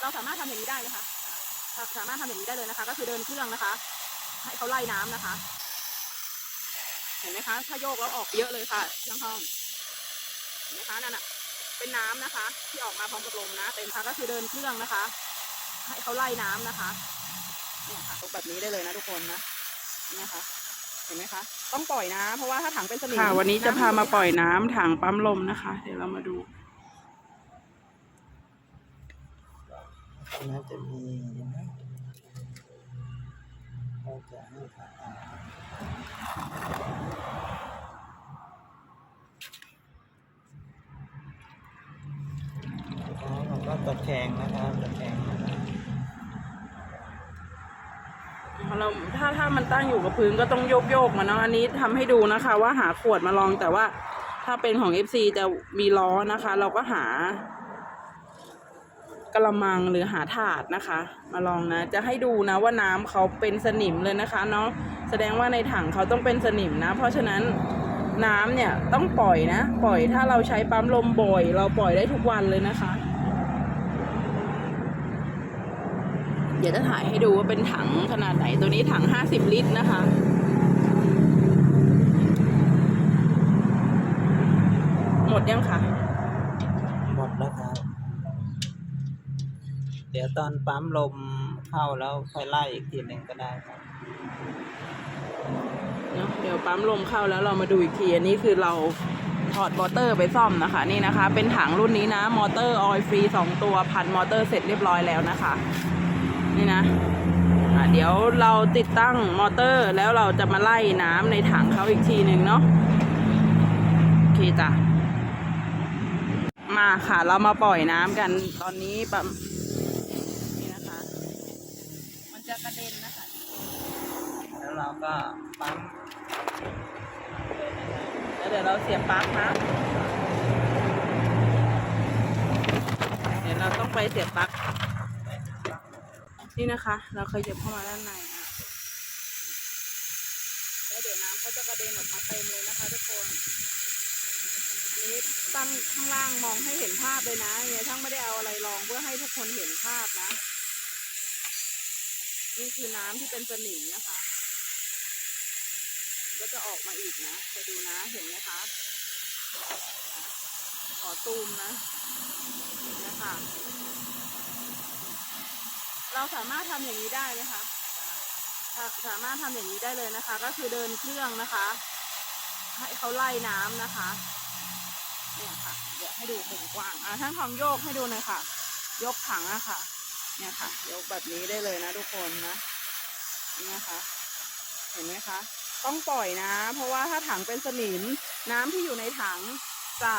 เราสามารถทำอย่างนี้ได้นะคะอ่าสามารถทำอย่างนี้ได้เลยนะคะ ก็คือเดินเครื่องนะคะ ให้เขาไล่น้ำนะคะ เห็นไหมคะ ถ้าโยกแล้วออกเยอะเลยค่ะช่างห้องเห็นไหมคะนั่นน่ะ เป็นน้ำนะคะ ที่ออกมาพร้อมกับลมนะเต็มค่ะก็คือเดินเครื่องนะคะ ให้เขาไล่น้ำนะคะเนี่ยค่ะตรงแบบนี้ได้เลยนะทุกคนนะเนี่ยค่ะเห็นไหมคะต้องปล่อยนะเพราะว่าถ้าถังเป็นสนิมค่ะวันนี้จะพามาปล่อยน้น้ำถังปั๊มลมนะคะ เดี๋ยวเรามาดู น่าจะมีนะเราจะให้สะอาดแล้วก็ตะแคงนะครับตะแคงนะเราถ้าถ้ามันตั้งอยู่กับพื้นก็ต้องโยกโยกมาเนาะอันนี้ทำให้ดูนะคะ ว่าหาขวดมาลองแต่ว่าถ้าเป็นของ FC จะมีล้อนะคะ เราก็หา กระมังหรือหาถาดนะคะ มาลองนะ จะให้ดูนะว่าน้ำเขาเป็นสนิมเลยนะคะเนาะแสดงว่าในถังเขาต้องเป็นสนิมนะ เพราะฉะนั้นน้ำเนี่ยต้องปล่อยนะ ปล่อยถ้าเราใช้ปั๊มลมบ่อย เราปล่อยได้ทุกวันเลยนะคะ เดี๋ยวจะถ่ายให้ดูว่าเป็นถังขนาดไหนตัวนี้ถัง 50 ลิตรนะคะหมดยังคะ หมดแล้วครับ เดี๋ ยวตอนปั๊มลมเข้าแล้วค่อยไล่อีกทีหนึ่งก็ได้ครับเนอะเดี๋ยวปั๊มลมเข้าแล้วเรามาดูอีกที อันนี้คือเราถอดมอเตอร์ไปซ่อมนะคะ นี่นะคะ เป็นถังรุ่นนี้นะ มอเตอร์ออยล์ฟรีสองตัวพันมอเตอร์เสร็จเรียบร้อยแล้วนะคะ นี่นะอะเดี๋ยวเราติดตั้งมอเตอร์แล้วเราจะมาไล่น้ำในถังเขาอีกทีหนึ่งเนาะโอเคจ้ะมาค่ะ เรามาปล่อยน้ำกันตอนนี้แบบนี่นะคะ มันจะกระเด็นนะคะ แล้ว เราก็ปั๊มแล้วเดี๋ยวเราเสียบปลั๊กนะเดี๋ยวเราต้องไปเสียบปลั๊กนี่นะคะ เราขยับเข้ามาด้านในอะแล้วเดี๋ยวน้ำเขาจะกระเด็นออกมาเต็มเลยนะคะทุกคนนี่ตั้งข้างล่างมองให้เห็นภาพเลยนะเนี่ยช่างไม่ได้เอาอะไรรองเพื่อให้ทุกคนเห็นภาพนะ นี่คือน้ำที่เป็นสนิมนะคะ ก็จะออกมาอีกนะไปดูนะ เห็นไหมคะ ขอตูมนะเนี่ยค่ะเราสามารถทำอย่างนี้ได้ไหมคะ สาสามารถทำอย่างนี้ได้เลยนะคะ ก็คือเดินเครื่องนะคะ ให้เขาไล่น้ำนะคะ เนี่ยค่ะ เดี๋ยวให้ดูมุมกว้าง อะท่านทองโยกให้ดูหน่อยค่ะ ยกถังอะค่ะ เนี่ยค่ะ ยกแบบนี้ได้เลยนะทุกคนนะเนี่ยค่ะเห็นไหมคะ ต้องปล่อยนะ เพราะว่าถ้าถังเป็นสนิม น้ำที่อยู่ในถังจะ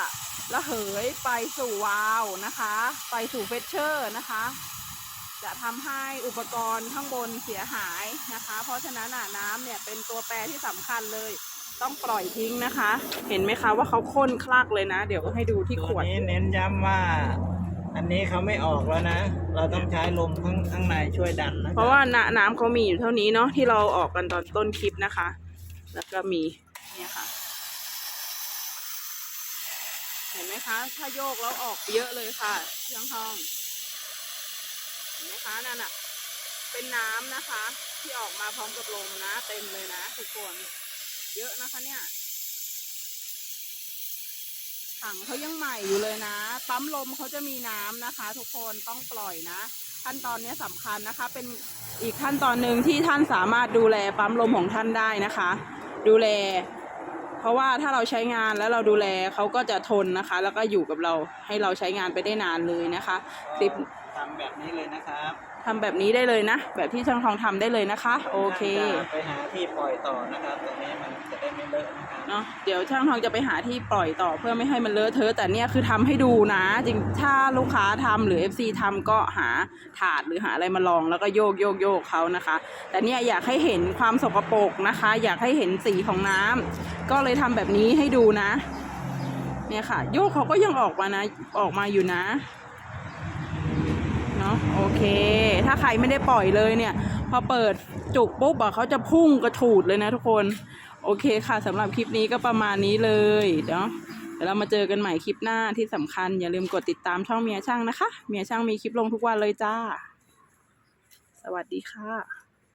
ระเหยไปสู่วาล์วนะคะ ไปสู่เฟชเชอร์นะคะ จะทำให้อุปกรณ์ข้างบนเสียหายนะคะ เพราะฉะนั้นอะน้ำเนี่ยเป็นตัวแปรที่สำคัญเลย ต้องปล่อยทิ้งนะคะ เห็นไหมคะว่าเขาข้นคลักเลยนะ เดี๋ยวให้ดูที่ขตัววดนี้เน้นย้ำว่าอันนี้เขาไม่ออกแล้วนะ เราต้องใช้ลมข้างข้างในช่วยดันนะคบเพราะว่าน้ำน้ำเขามีอยู่เท่านี้เนาะที่เราออกกันตอนต้นคลิปนะคะ แล้วก็มีเนี่ยค่ะ เห็นไหมคะ ถ้าโยกแล้วออกเยอะเลยค่ะเครื่องห้อง เห็นไหมคะนั่นอะเป็นน้ำนะคะ ที่ออกมาพร้อมกับลมนะ เต็มเลยนะทุกคนเยอะนะคะเนี่ยถังเขายังใหม่อยู่เลยนะ ปั๊มลมเขาจะมีน้ำนะคะ ทุกคนต้องปล่อยนะ ขั้นตอนนี้สำคัญนะคะ เป็นอีกขั้นตอนหนึ่งที่ท่านสามารถดูแลปั๊มลมของท่านได้นะคะ ดูแล เพราะว่าถ้าเราใช้งานแล้วเราดูแลเขาก็จะทนนะคะ แล้วก็อยู่กับเราให้เราใช้งานไปได้นานเลยนะคะคลิป ทำแบบนี้เลยนะครับ ทำแบบนี้ได้เลยนะ แบบที่ช่างทองทำได้เลยนะคะ โอเคจะไปหาที่ปล่อยต่อนะครับตรงนี้มันจะได้ไม่เลอะนะครับเนาะเดี๋ยวช่างทองจะไปหาที่ปล่อยต่อเพื่อไม่ให้มันเลอะเทอะแต่เนี่ยคือทำให้ดูนะ จริงถ้าลูกค้าทำหรือ FC ทำก็หาถาดหรือหาอะไรมาลองแล้วก็โยกโยกโยกเขานะคะ แต่เนี่ยอยากให้เห็นความสกปรกนะคะ อยากให้เห็นสีของน้ำก็เลยทำแบบนี้ให้ดูนะ เนี่ยค่ะ โยกเขาก็ยังออกมานะออกมาอยู่นะเนาะโอเค ถ้าใครไม่ได้ปล่อยเลยเนี่ย พอเปิดจุกปุ๊บอะเขาจะพุ่งกระฉูดเลยนะทุกคน โอเคค่ะสำหรับคลิปนี้ก็ประมาณนี้เลยเนาะเดี๋ยวเรามาเจอกันใหม่คลิปหน้าที่สำคัญ อย่าลืมกดติดตามช่องเมียช่างนะคะ เมียช่างมีคลิปลงทุกวันเลยจ้า สวัสดีค่ะ